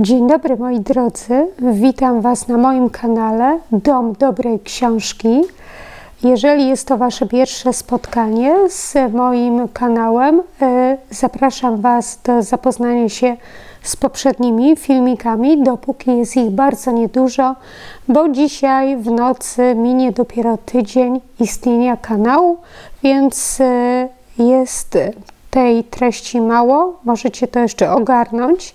Dzień dobry moi drodzy, witam Was na moim kanale Dom Dobrej Książki. Jeżeli jest to Wasze pierwsze spotkanie z moim kanałem, e, zapraszam Was do zapoznania się z poprzednimi filmikami, dopóki jest ich bardzo niedużo, bo dzisiaj w nocy minie dopiero tydzień istnienia kanału, więc e, jest tej treści mało, możecie to jeszcze ogarnąć.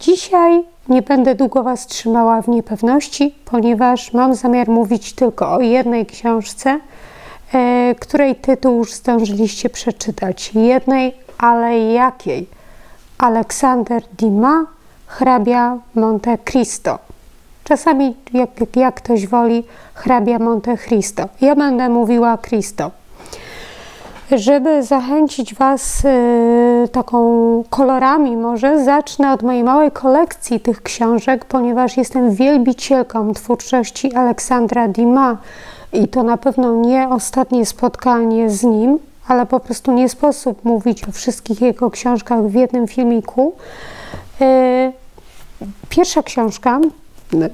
Dzisiaj nie będę długo Was trzymała w niepewności, ponieważ mam zamiar mówić tylko o jednej książce, e, której tytuł już zdążyliście przeczytać. Jednej, ale jakiej? Aleksander Dumas, hrabia Monte Cristo. Czasami, jak, jak ktoś woli, hrabia Monte Cristo. Ja będę mówiła Cristo. Żeby zachęcić Was y, taką kolorami, może zacznę od mojej małej kolekcji tych książek, ponieważ jestem wielbicielką twórczości Aleksandra Dima i to na pewno nie ostatnie spotkanie z nim, ale po prostu nie sposób mówić o wszystkich jego książkach w jednym filmiku. Y, pierwsza książka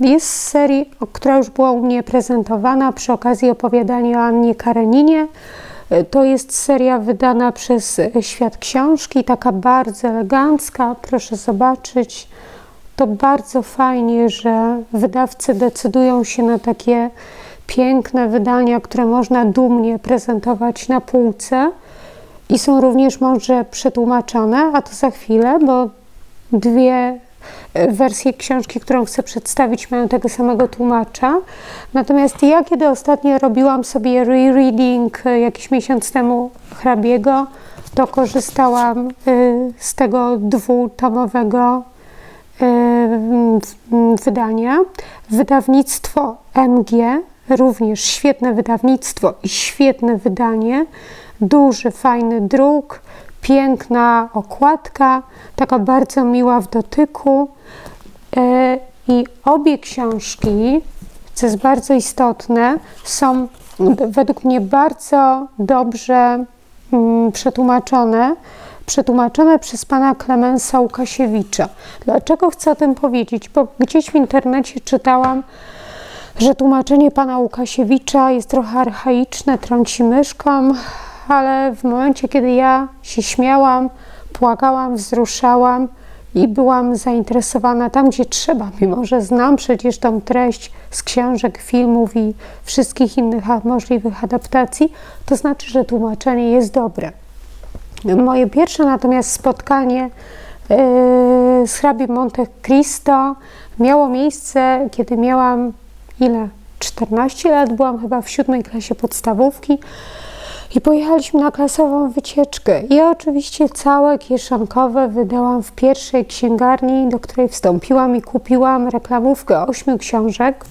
jest z serii, która już była u mnie prezentowana przy okazji opowiadania o Annie Kareninie. To jest seria wydana przez Świat Książki, taka bardzo elegancka, proszę zobaczyć. To bardzo fajnie, że wydawcy decydują się na takie piękne wydania, które można dumnie prezentować na półce i są również mądrze przetłumaczone, a to za chwilę, bo dwie wersje książki, którą chcę przedstawić, mają tego samego tłumacza. Natomiast ja, kiedy ostatnio robiłam sobie rereading e, jakiś miesiąc temu hrabiego, to korzystałam e, z tego dwutomowego e, wydania. Wydawnictwo MG, również świetne wydawnictwo i świetne wydanie, duży, fajny druk, piękna okładka, taka bardzo miła w dotyku. E, I obie książki, co jest bardzo istotne, są według mnie bardzo dobrze mm, przetłumaczone, przetłumaczone przez pana Klemensa Łukasiewicza. Dlaczego chcę o tym powiedzieć? Bo gdzieś w internecie czytałam, że tłumaczenie pana Łukasiewicza jest trochę archaiczne, trąci myszką, ale w momencie, kiedy ja się śmiałam, płakałam, wzruszałam i byłam zainteresowana tam, gdzie trzeba, mimo że znam przecież tą treść z książek, filmów i wszystkich innych możliwych adaptacji, to znaczy, że tłumaczenie jest dobre. Moje pierwsze natomiast spotkanie yy, z hrabiem Monte Cristo miało miejsce, kiedy miałam ile? 14 lat, byłam chyba w siódmej klasie podstawówki. I pojechaliśmy na klasową wycieczkę. I oczywiście całe kieszonkowe wydałam w pierwszej księgarni, do której wstąpiłam i kupiłam reklamówkę ośmiu książek.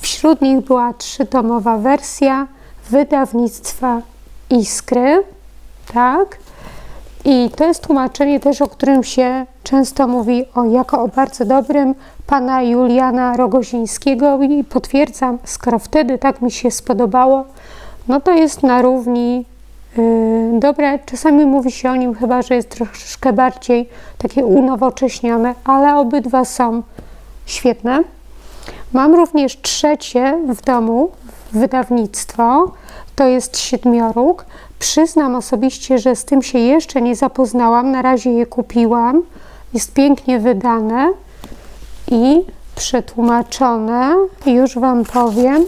Wśród nich była trzytomowa wersja wydawnictwa Iskry, tak? I to jest tłumaczenie też, o którym się często mówi o, jako o bardzo dobrym pana Juliana Rogozińskiego i potwierdzam, skoro wtedy tak mi się spodobało, no to jest na równi yy, dobre. Czasami mówi się o nim chyba, że jest troszkę bardziej takie unowocześnione, ale obydwa są świetne. Mam również trzecie w domu wydawnictwo, to jest Siedmioróg. Przyznam osobiście, że z tym się jeszcze nie zapoznałam, na razie je kupiłam. Jest pięknie wydane i przetłumaczone, już Wam powiem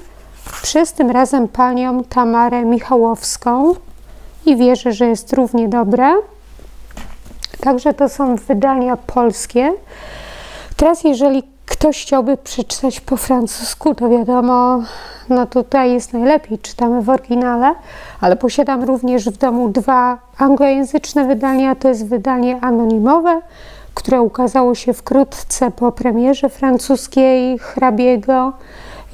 przez tym razem panią Tamarę Michałowską i wierzę, że jest równie dobre. Także to są wydania polskie. Teraz, jeżeli ktoś chciałby przeczytać po francusku, to wiadomo, no tutaj jest najlepiej, czytamy w oryginale, ale posiadam również w domu dwa anglojęzyczne wydania. To jest wydanie anonimowe, które ukazało się wkrótce po premierze francuskiej hrabiego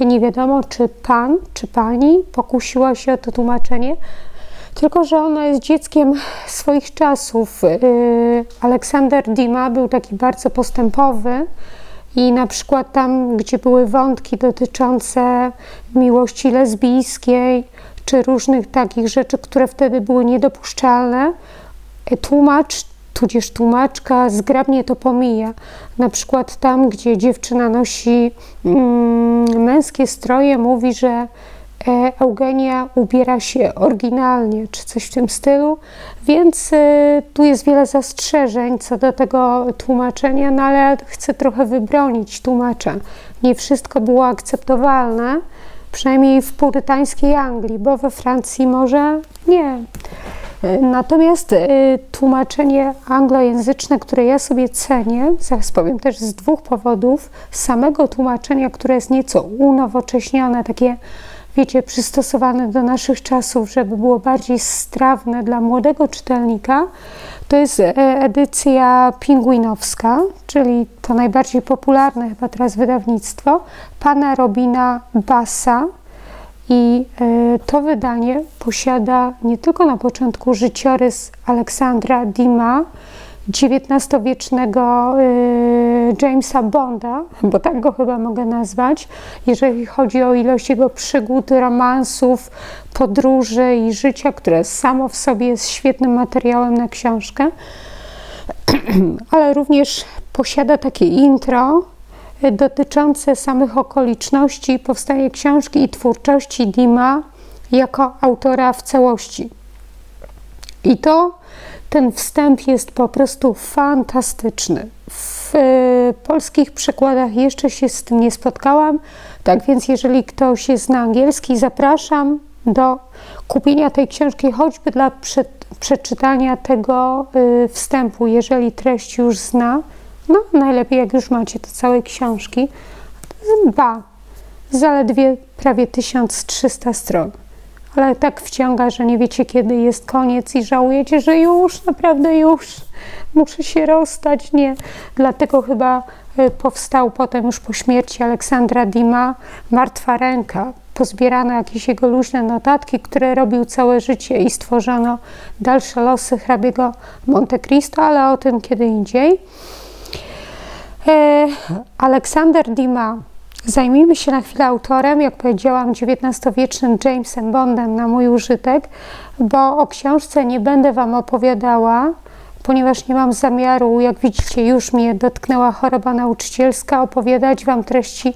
nie wiadomo, czy pan, czy pani pokusiła się o to tłumaczenie, tylko że ono jest dzieckiem swoich czasów. Y, Aleksander Dima był taki bardzo postępowy i na przykład tam, gdzie były wątki dotyczące miłości lesbijskiej, czy różnych takich rzeczy, które wtedy były niedopuszczalne, tłumacz tudzież tłumaczka zgrabnie to pomija. Na przykład tam, gdzie dziewczyna nosi mm, męskie stroje, mówi, że e, Eugenia ubiera się oryginalnie, czy coś w tym stylu, więc y, tu jest wiele zastrzeżeń co do tego tłumaczenia, no ale chcę trochę wybronić tłumacza. Nie wszystko było akceptowalne, przynajmniej w purytańskiej Anglii, bo we Francji może nie. Natomiast y, tłumaczenie anglojęzyczne, które ja sobie cenię, zaraz powiem też z dwóch powodów, samego tłumaczenia, które jest nieco unowocześnione, takie wiecie, przystosowane do naszych czasów, żeby było bardziej strawne dla młodego czytelnika, to jest e, edycja pingwinowska, czyli to najbardziej popularne chyba teraz wydawnictwo, pana Robina Bassa. I e, to wydanie posiada nie tylko na początku życiorys Aleksandra Dima, XIX-wiecznego y, Jamesa Bonda, bo tak go chyba mogę nazwać, jeżeli chodzi o ilość jego przygód, romansów, podróży i życia, które samo w sobie jest świetnym materiałem na książkę, ale również posiada takie intro dotyczące samych okoliczności powstania książki i twórczości Dima jako autora w całości. I to ten wstęp jest po prostu fantastyczny. W y, polskich przekładach jeszcze się z tym nie spotkałam, tak więc jeżeli ktoś jest na angielski, zapraszam do kupienia tej książki, choćby dla przeczytania tego y, wstępu, jeżeli treść już zna. No, najlepiej jak już macie te całe książki. Dwa, zaledwie prawie 1300 stron ale tak wciąga, że nie wiecie, kiedy jest koniec i żałujecie, że już, naprawdę już muszę się rozstać. Nie, dlatego chyba e, powstał potem już po śmierci Aleksandra Dima Martwa Ręka. Pozbierano jakieś jego luźne notatki, które robił całe życie i stworzono dalsze losy hrabiego Monte Cristo, ale o tym kiedy indziej. E, Aleksander Dima Zajmijmy się na chwilę autorem, jak powiedziałam, XIX-wiecznym Jamesem Bondem na mój użytek, bo o książce nie będę Wam opowiadała, ponieważ nie mam zamiaru, jak widzicie, już mnie dotknęła choroba nauczycielska, opowiadać Wam treści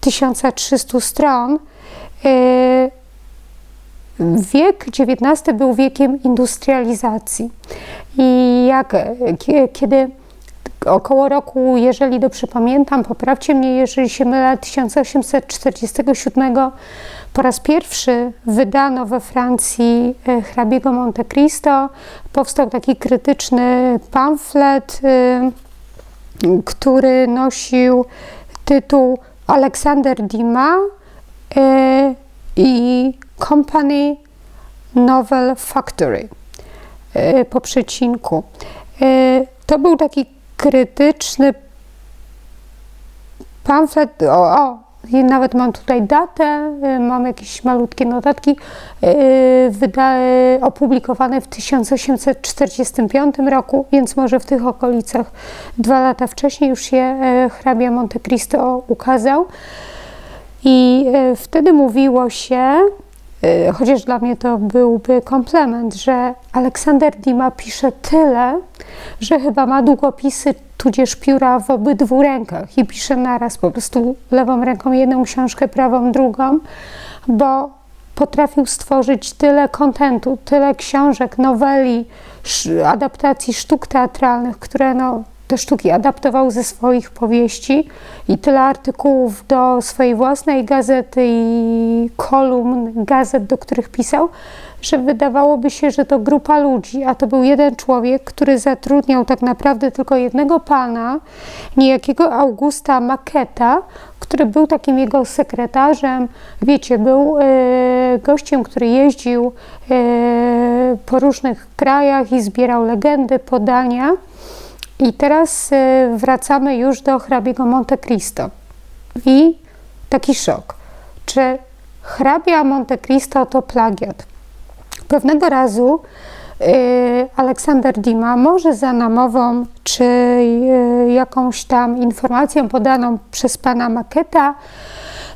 1300 stron. Yy, wiek XIX był wiekiem industrializacji. I jak, kiedy około roku, jeżeli dobrze pamiętam, poprawcie mnie, jeżeli się mylę, 1847 po raz pierwszy wydano we Francji e, hrabiego Monte Cristo. Powstał taki krytyczny pamflet, e, który nosił tytuł Aleksander Dima e, i Company Novel Factory po przecinku. To był taki krytyczny pamflet, o, o nawet mam tutaj datę, y, mam jakieś malutkie notatki, y, wyda, opublikowane w 1845 roku, więc może w tych okolicach dwa lata wcześniej już się e, hrabia Monte Cristo ukazał. I e, wtedy mówiło się, e, chociaż dla mnie to byłby komplement, że Aleksander Dima pisze tyle, że chyba ma długopisy tudzież pióra w obydwu rękach. I pisze naraz po prostu lewą ręką jedną książkę, prawą drugą, bo potrafił stworzyć tyle kontentu, tyle książek, noweli, adaptacji sztuk teatralnych, które no, te sztuki adaptował ze swoich powieści i tyle artykułów do swojej własnej gazety i kolumn gazet, do których pisał, że wydawałoby się, że to grupa ludzi, a to był jeden człowiek, który zatrudniał tak naprawdę tylko jednego pana, niejakiego Augusta Maketa, który był takim jego sekretarzem. Wiecie, był e, gościem, który jeździł e, po różnych krajach i zbierał legendy, podania. I teraz e, wracamy już do hrabiego Monte Cristo. I taki szok. Czy hrabia Monte Cristo to plagiat? Pewnego razu y, Aleksander Dima, może za namową, czy y, jakąś tam informacją podaną przez pana Maketa,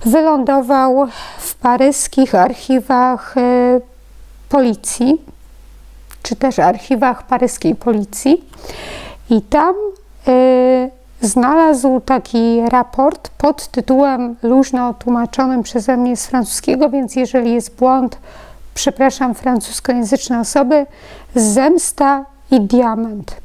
wylądował w paryskich archiwach y, policji czy też archiwach paryskiej policji. I tam znalazł taki raport pod tytułem luźno tłumaczonym przeze mnie z francuskiego, więc jeżeli jest błąd, przepraszam francuskojęzyczne osoby, Zemsta i Diament.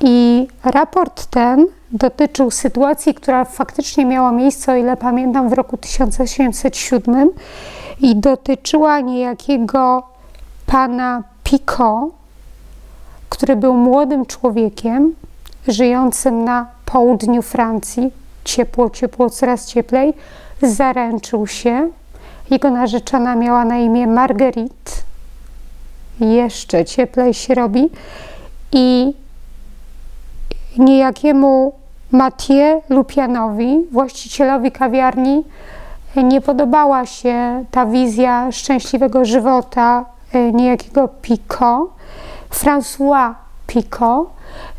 I raport ten dotyczył sytuacji, która faktycznie miała miejsce, o ile pamiętam, w roku 1807 i dotyczyła niejakiego pana Picot, który był młodym człowiekiem żyjącym na południu Francji. Ciepło, ciepło, coraz cieplej. Zaręczył się. Jego narzeczona miała na imię Marguerite. Jeszcze cieplej się robi. I niejakiemu Mathieu Lupianowi, właścicielowi kawiarni, nie podobała się ta wizja szczęśliwego żywota e, niejakiego Pico, François Pico,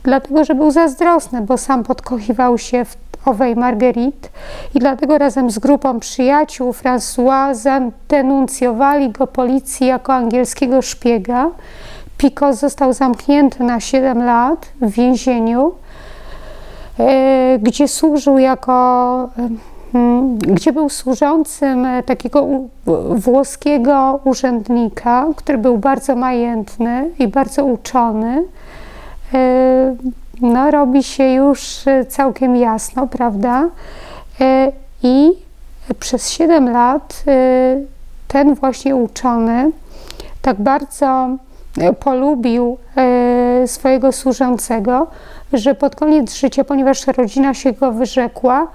dlatego że był zazdrosny, bo sam podkochiwał się w owej Marguerite i dlatego razem z grupą przyjaciół François zadenuncjowali go policji jako angielskiego szpiega. Pico został zamknięty na 7 lat w więzieniu E, gdzie służył jako, mm, gdzie był służącym e, takiego włoskiego urzędnika, który był bardzo majętny i bardzo uczony. No, robi się już całkiem jasno, prawda? I przez 7 lat ten właśnie uczony tak bardzo polubił swojego służącego, że pod koniec życia, ponieważ rodzina się go wyrzekła,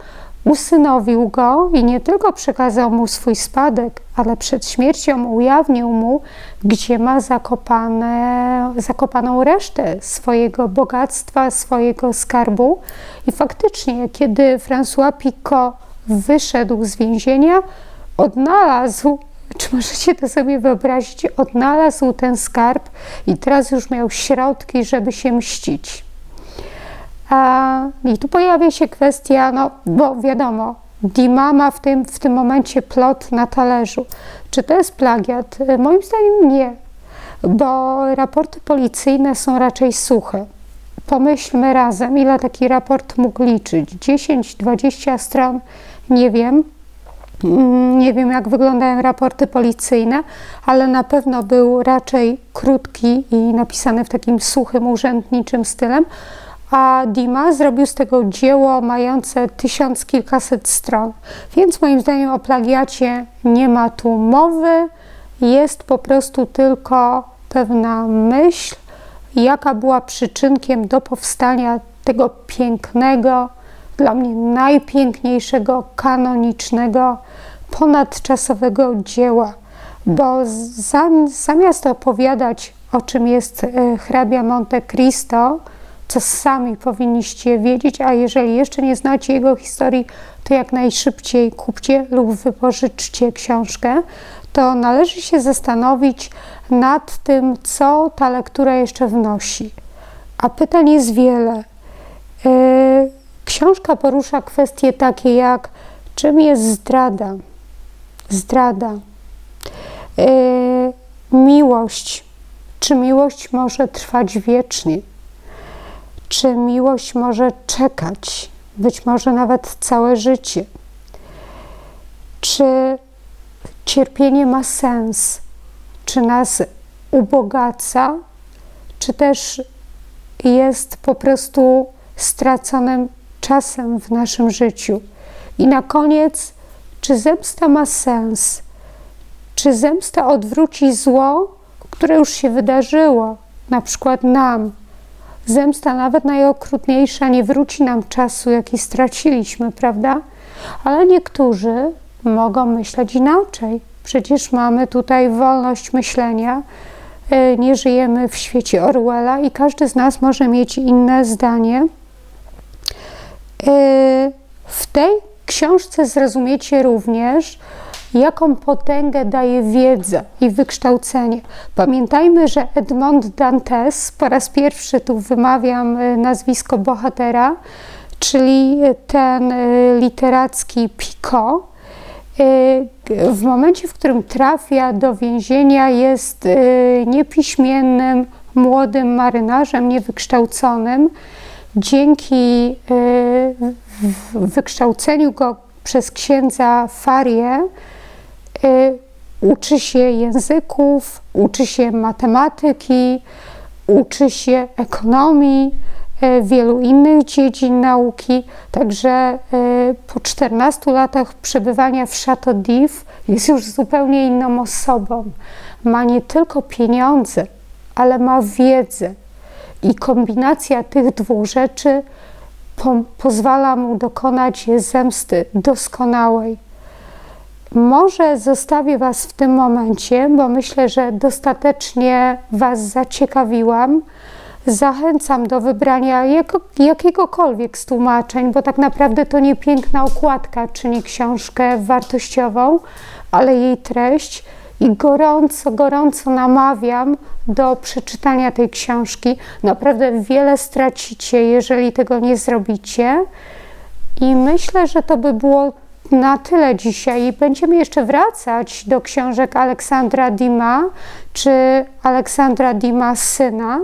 usynowił go i nie tylko przekazał mu swój spadek, ale przed śmiercią ujawnił mu, gdzie ma zakopane, zakopaną resztę swojego bogactwa, swojego skarbu. I faktycznie, kiedy François Picot wyszedł z więzienia, odnalazł czy możecie to sobie wyobrazić? Odnalazł ten skarb i teraz już miał środki, żeby się mścić. I tu pojawia się kwestia, no bo wiadomo, Dima ma w tym, w tym momencie plot na talerzu. Czy to jest plagiat? Moim zdaniem nie, bo raporty policyjne są raczej suche. Pomyślmy razem, ile taki raport mógł liczyć. 10, 20 stron, nie wiem. Mm, nie wiem, jak wyglądają raporty policyjne, ale na pewno był raczej krótki i napisany w takim suchym, urzędniczym stylem a Dima zrobił z tego dzieło mające tysiąc kilkaset stron. Więc moim zdaniem o plagiacie nie ma tu mowy, jest po prostu tylko pewna myśl, jaka była przyczynkiem do powstania tego pięknego, dla mnie najpiękniejszego, kanonicznego, ponadczasowego dzieła. Bo zamiast opowiadać, o czym jest e, hrabia Monte Cristo, co sami powinniście wiedzieć, a jeżeli jeszcze nie znacie jego historii, to jak najszybciej kupcie lub wypożyczcie książkę, to należy się zastanowić nad tym, co ta lektura jeszcze wnosi. A pytań jest wiele. E, książka porusza kwestie takie jak czym jest zdrada, zdrada, e, miłość, czy miłość może trwać wiecznie czy miłość może czekać, być może nawet całe życie? Czy cierpienie ma sens? Czy nas ubogaca, czy też jest po prostu straconym czasem w naszym życiu? I na koniec, czy zemsta ma sens? Czy zemsta odwróci zło, które już się wydarzyło, na przykład nam, Zemsta, nawet najokrutniejsza, nie wróci nam czasu, jaki straciliśmy, prawda? Ale niektórzy mogą myśleć inaczej. Przecież mamy tutaj wolność myślenia. E, nie żyjemy w świecie Orwella i każdy z nas może mieć inne zdanie. E, w tej książce zrozumiecie również, jaką potęgę daje wiedza i wykształcenie. Pamiętajmy, że Edmond Dantes, po raz pierwszy tu wymawiam y, nazwisko bohatera, czyli ten y, literacki Pico, w momencie, w którym trafia do więzienia, jest niepiśmiennym, młodym marynarzem, niewykształconym. Dzięki wykształceniu go przez księdza Farię uczy się języków, uczy się matematyki, uczy się ekonomii, e, wielu innych dziedzin nauki. Także e, po 14 latach przebywania w Chateau d'If jest już zupełnie inną osobą. Ma nie tylko pieniądze, ale ma wiedzę. I kombinacja tych dwóch rzeczy po pozwala mu dokonać zemsty doskonałej. Może zostawię Was w tym momencie, bo myślę, że dostatecznie Was zaciekawiłam. Zachęcam do wybrania jako, jakiegokolwiek z tłumaczeń, bo tak naprawdę to nie piękna okładka czyni książkę wartościową, ale jej treść. I gorąco, gorąco namawiam do przeczytania tej książki. Naprawdę wiele stracicie, jeżeli tego nie zrobicie. I myślę, że to by było na tyle dzisiaj. Będziemy jeszcze wracać do książek Aleksandra Dima czy Aleksandra Dima syna.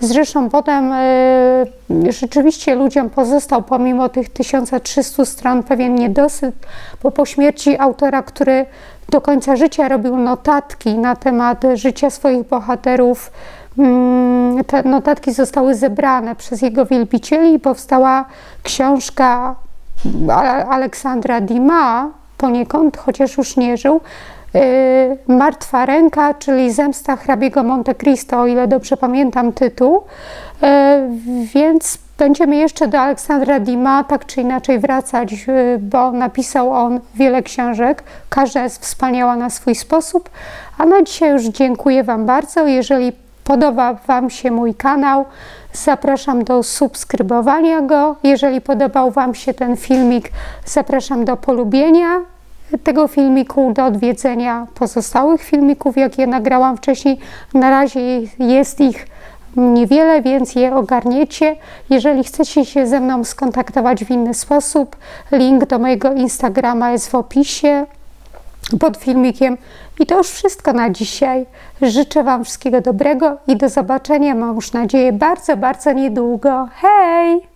Zresztą potem y, rzeczywiście ludziom pozostał pomimo tych 1300 stron pewien niedosyt, bo po śmierci autora, który do końca życia robił notatki na temat życia swoich bohaterów, mm, te notatki zostały zebrane przez jego wielbicieli i powstała książka Aleksandra Dima poniekąd, chociaż już nie żył, y, Martwa ręka, czyli Zemsta hrabiego Monte Cristo, o ile dobrze pamiętam tytuł. Y, więc będziemy jeszcze do Aleksandra Dima tak czy inaczej wracać, y, bo napisał on wiele książek. Każda jest wspaniała na swój sposób. A na dzisiaj już dziękuję Wam bardzo. Jeżeli podoba Wam się mój kanał, Zapraszam do subskrybowania go. Jeżeli podobał Wam się ten filmik, zapraszam do polubienia tego filmiku, do odwiedzenia pozostałych filmików, jakie nagrałam wcześniej. Na razie jest ich niewiele, więc je ogarniecie. Jeżeli chcecie się ze mną skontaktować w inny sposób, link do mojego Instagrama jest w opisie pod filmikiem. I to już wszystko na dzisiaj. Życzę Wam wszystkiego dobrego i do zobaczenia, mam już nadzieję, bardzo, bardzo niedługo. Hej!